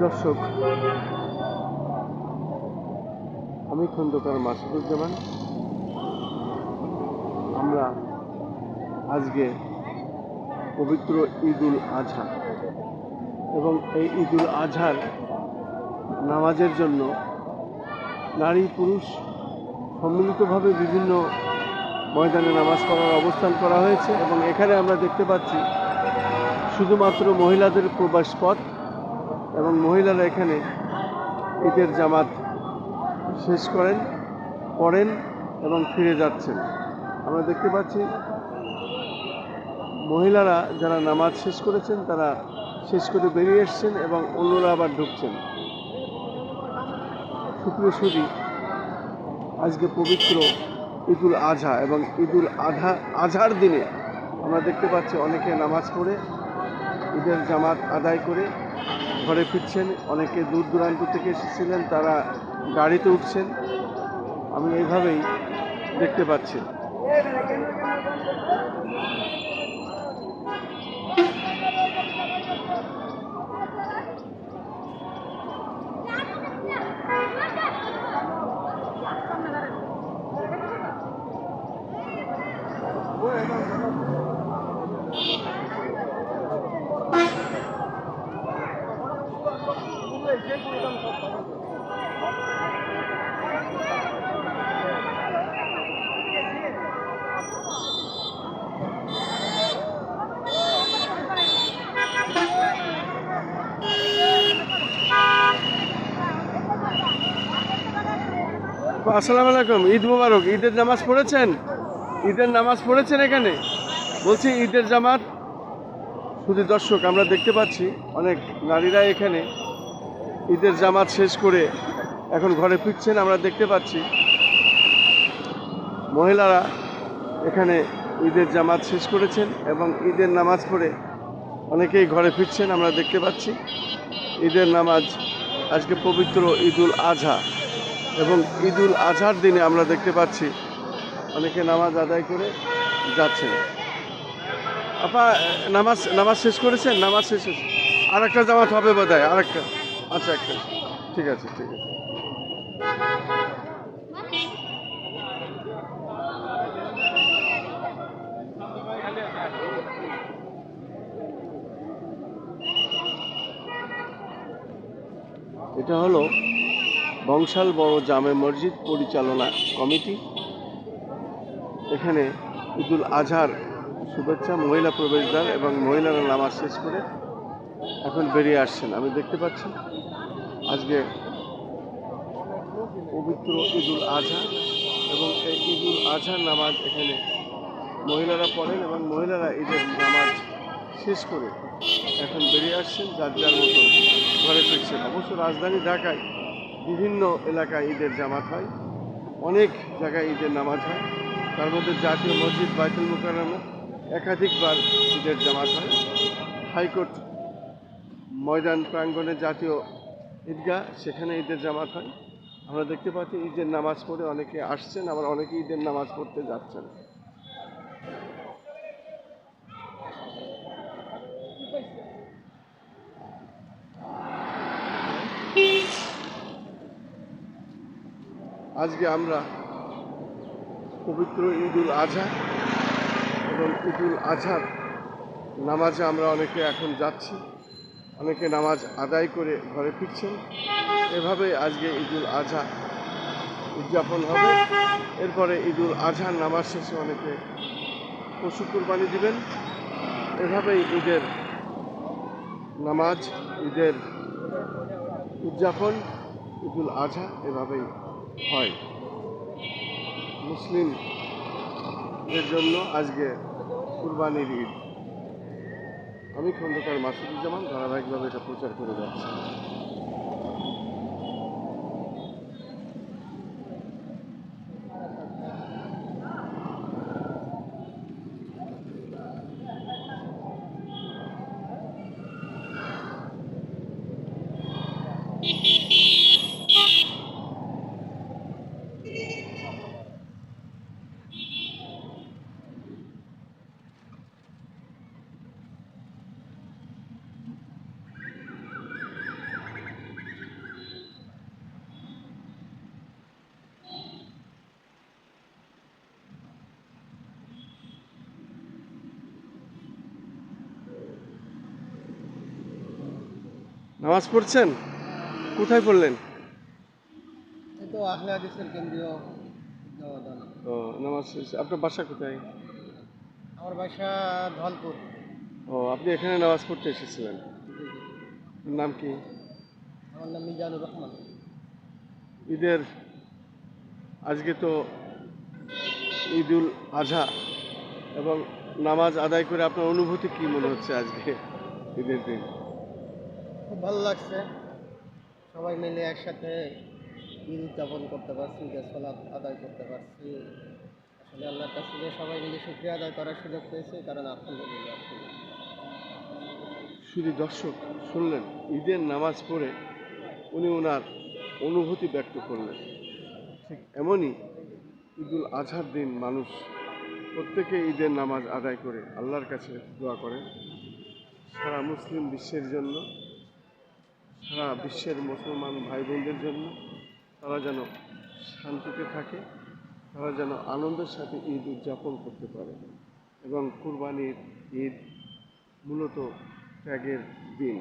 দর্শক, আমি খন্দকার মাসুদুজ্জামান। আমরা আজকে পবিত্র ঈদুল আজহা এবং এই ঈদুল আজহার নামাজের জন্য নারী, পুরুষ সম্মিলিতভাবে বিভিন্ন ময়দানে নামাজ পড়ার অবস্থান করা হয়েছে এবং এখানে আমরা দেখতে পাচ্ছি শুধুমাত্র মহিলাদের প্রবেশ পথ। এবং মহিলারা এখানে ঈদের জামাত শেষ করেন, পড়েন এবং ফিরে যাচ্ছেন। আমরা দেখতে পাচ্ছি মহিলারা যারা নামাজ শেষ করেছেন, তারা শেষ করে বেরিয়ে এসছেন এবং অন্যরা আবার ঢুকছেন। সুপ্রিয় সুদী আজকে পবিত্র ঈদুল আজহা এবং ঈদুল আধা, আজহার দিনে আমরা দেখতে পাচ্ছি অনেকে নামাজ পড়ে, ঈদের জামাত আদায় করে ঘরে ফিরছেন অনেকে দূর দূরান্ত থেকে এসেছিলেন তারা গাড়িতে উঠছেন। আমি এইভাবেই দেখতে পাচ্ছি। আসসালামু আলাইকুম, ঈদ মুবারক। ঈদের নামাজ পড়েছেন? ঈদের নামাজ পড়েছেন এখানে? বলছি ঈদের জামাত, শুধু দর্শক, আমরা দেখতে পাচ্ছি অনেক নারীরা এখানে। ঈদের জামাত শেষ করে এখন ঘরে ফিরছেন, আমরা দেখতে পাচ্ছি। মহিলারা এখানে ঈদের জামাত শেষ করেছেন এবং ঈদের নামাজ পড়ে অনেকেই ঘরে ফিরছেন, আমরা দেখতে পাচ্ছি। ঈদের নামাজ আজকে পবিত্র ঈদুল আজহা এবং ঈদুল আজহার দিনে আমরা দেখতে পাচ্ছি অনেকে নামাজ আদায় করে যাচ্ছেন। আপা, নামাজ নামাজ শেষ করেছেন? নামাজ শেষ হয়েছে। আর একটা জামাত হবে বোধ হয় আর একটা আচ্ছা একটা। ঠিক আছে ঠিক আছে। এটা হলো বংশাল বড় জামে মসজিদ পরিচালনা কমিটি। এখানে ঈদুল আজহার শুভেচ্ছা, মহিলা প্রবেশদ্বার এবং মহিলারা নামাজ শেষ করে এখন বেরিয়ে আসছেন। আমি দেখতে পাচ্ছি আজকে পবিত্র ঈদুল আজহা এবং এই ঈদুল আজহার নামাজ এখানে মহিলারা পড়েন এবং মহিলারা ঈদের নামাজ শেষ করে এখন বেরিয়ে আসছেন, যার যার মতো ঘরে ফিরছেন। অবশ্য রাজধানী ঢাকায় বিভিন্ন এলাকায় ঈদের জামাত হয়, অনেক জায়গায় ঈদের নামাজ হয়। তার মধ্যে জাতীয় মসজিদ বাইতুল মুকাররমে একাধিকবার ঈদের জামাত হয়। হাইকোর্ট ময়দান প্রাঙ্গণে জাতীয় ঈদগাহ, সেখানে ঈদের জামাত হয়। আমরা দেখতে পাচ্ছি ঈদের নামাজ পড়ে অনেকে আসছেন, আবার অনেকে ঈদের নামাজ পড়তে যাচ্ছেন। আজকে আমরা পবিত্র ঈদুল আজহা এবং ঈদুল আজহার নামাজে আমরা অনেকে এখন যাচ্ছি। অনেকে নামাজ আদায় করে ঘরে ফিরছেন। এভাবে আজকে ঈদুল আজহা উদযাপন হবে। এরপরে ঈদুল আজহার নামাজ শেষে অনেকে পশু কুরবানি দিবেন। এভাবেই ঈদের নামাজ, ঈদের উদযাপন, ঈদুল আজহা এভাবেই হয়। মুসলিমদের জন্য আজকে কুরবানির ঈদ। আমি খন্দকার মাসুদুজ্জামান ধারাবাহিকভাবে এটা প্রচার করে যাচ্ছি। নামাজ পড়ছেন? কোথায় পড়লেন? তো আহলে হাদিসের কেন্দ্রীয় ও নামাজ আপনার বাসা কোথায়? আমার বাসা ধলপুর। ও আপনি এখানে নামাজ পড়তে এসেছিলেন। নাম কি? আমার নাম মিজানুর রহমান। ঈদের আজকে তো ঈদুল আজহা এবং নামাজ আদায় করে আপনার অনুভূতি কি মনে হচ্ছে আজকে ঈদের দিন? খুব ভালো লাগছে। সবাই মিলে একসাথে ঈদ উদযাপন করতে পারছি ঈদের সলাৎ আদায় করতে পারছি। আসলে আল্লাহর কাছে যে সবাই মিলে শুক্রিয়া আদায় করার সুযোগ পেয়েছি, কারণ আলহামদুলিল্লাহ। শুধু দর্শক শুনলেন, ঈদের নামাজ পড়ে উনি ওনার অনুভূতি ব্যক্ত করলেন। ঠিক এমনই ঈদুল আজহার দিন মানুষ প্রত্যেকে ঈদের নামাজ আদায় করে আল্লাহর কাছে দোয়া করেন। সারা মুসলিম বিশ্বের জন্য সারা বিশ্বের মুসলমান ভাই বোনদের জন্য তারা যেন শান্তিতে থাকে, তারা যেন আনন্দের সাথে ঈদ উদযাপন করতে পারে এবং কুরবানির ঈদ মূলত ত্যাগের দিন।